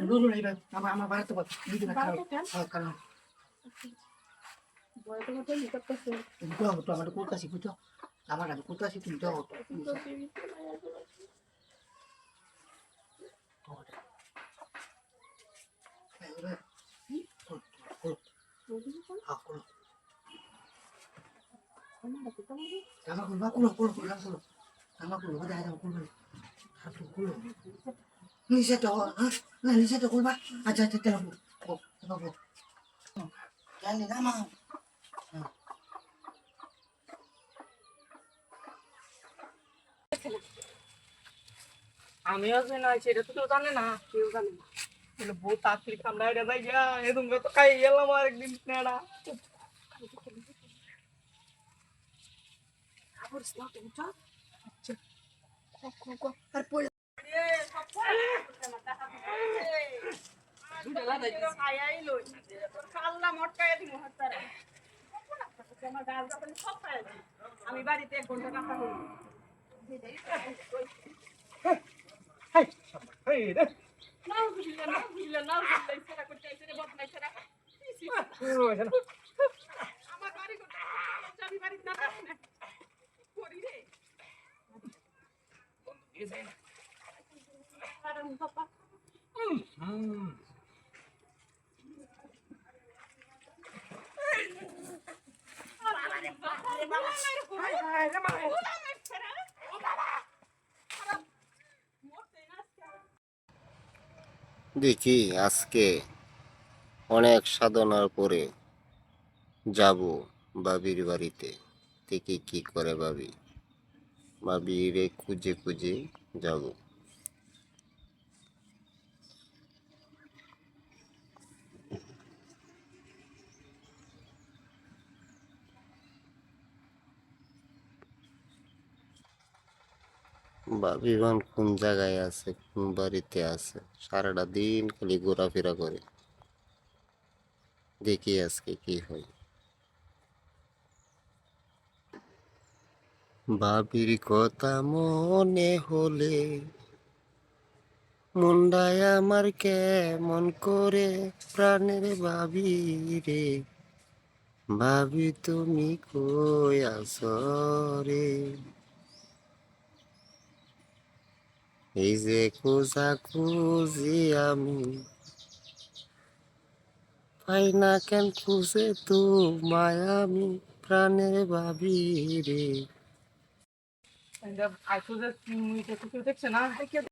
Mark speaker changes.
Speaker 1: লুলু এই ভাই আমার আমি কোথাসি তুমি তো এই ভাই করো করো হ্যাঁ করো জামা খুলবা খুলো খুলো খুলো খুলো জামা খুলো কোথায় জামা খুলবে হাত খুলো নিচেটা না নিচেটা খুলবা চলো ও বাবু জানি না।
Speaker 2: আমিও যে সেটা তো কেউ জানে না বউ তাড়াতাড়ি যাই গা এরকম তো খাই গেলাম আর একদিন নেড়া
Speaker 1: আর পড়ে
Speaker 2: আমি বাড়িতে এক ঘণ্টা কাঁথা করি না বুঝলে না বুঝলে না বুঝলে সেটা করতে আইছে রে বদমাই সেটা আমার বাড়ি করতে আমি বাড়িতে না থাকি না করি রে বাবা
Speaker 3: দেখি আজকে অনেক সাধনার পরে যাব বাবির বাড়িতে। দেখি কি করে ভাবি বাবিরে খুঁজে খুঁজে যাব ভাবি বান কোন জায়গায় আছে, কোন বাড়িতে আছে? সারাটা দিন খালি ঘোরাফেরা করে। দেখি আজকে কি হয়। ভাবির কথা মনে হলে মুন্ডায় আমার কেমন করে প্রাণের ভাবি রে? ভাবি, তুমি কই আছো রে? এই যে খোঁজা খুঁজি আমি, পাই না কেন খুঁজে তো মায়ামি প্রাণের ভাবি রে?
Speaker 2: আইসো যে মুই তো কিছু দেখছে না